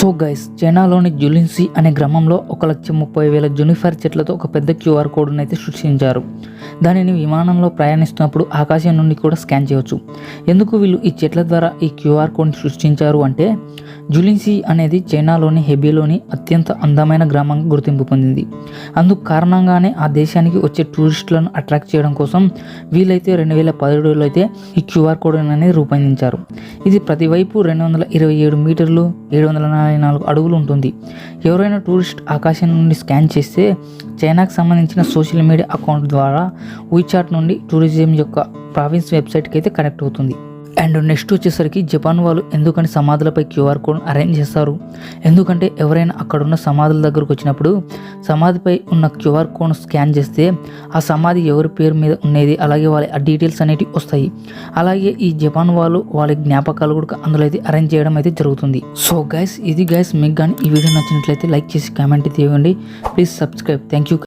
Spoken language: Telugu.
సో గైస్ చైనాలోని జులిన్సీ అనే గ్రామంలో ఒక లక్ష ముప్పై వేల జునిఫర్ చెట్లతో ఒక పెద్ద క్యూఆర్ కోడ్ను అయితే సృష్టించారు. దానిని విమానంలో ప్రయాణిస్తున్నప్పుడు ఆకాశం నుండి కూడా స్కాన్ చేయవచ్చు ఎందుకు వీళ్ళు ఈ చెట్ల ద్వారా ఈ క్యూఆర్ కోడ్ని సృష్టించారు అంటే జులిన్సీ అనేది చైనాలోని హెబీలోని అత్యంత అందమైన గ్రామంగా గుర్తింపు పొందింది. అందుకు కారణంగానే ఆ దేశానికి వచ్చే టూరిస్టులను అట్రాక్ట్ చేయడం కోసం వీలైతే రెండు వేల పదిహేడులో అయితే ఈ క్యూఆర్ కోడ్ అనేది రూపొందించారు. ఇది ప్రతి వైపు రెండు వందల ఇరవై ఏడు మీటర్లు ఏడు వందల నలభై నాలుగు అడుగులు ఉంటుంది. ఎవరైనా టూరిస్ట్ ఆకాశం నుండి స్కాన్ చేస్తే చైనాకు సంబంధించిన సోషల్ మీడియా అకౌంట్ ద్వారా వీచాట్ నుండి టూరిజం యొక్క ప్రావిన్స్ వెబ్సైట్కి అయితే కనెక్ట్ అవుతుంది. అండ్ నెక్స్ట్ వచ్చేసరికి జపాన్ వాళ్ళు ఎందుకని సమాధులపై క్యూఆర్ కోడ్ అరేంజ్ చేస్తారు? ఎందుకంటే ఎవరైనా అక్కడున్న సమాధుల దగ్గరకు వచ్చినప్పుడు సమాధిపై ఉన్న క్యూఆర్ కోడ్ స్కాన్ చేస్తే ఆ సమాధి ఎవరి పేరు మీద ఉండేది అలాగే వాళ్ళ ఆ డీటెయిల్స్ అనేటివి వస్తాయి. అలాగే ఈ జపాన్ వాళ్ళు వాళ్ళ జ్ఞాపకాలు కూడా అందులో అయితే అరేంజ్ చేయడం అయితే జరుగుతుంది. సో గైస్ ఇది గైస్ మీకు కానీ ఈ వీడియో నచ్చినట్లయితే లైక్ చేసి కామెంట్ తీయండి ప్లీజ్ సబ్స్క్రైబ్ థ్యాంక్ యూ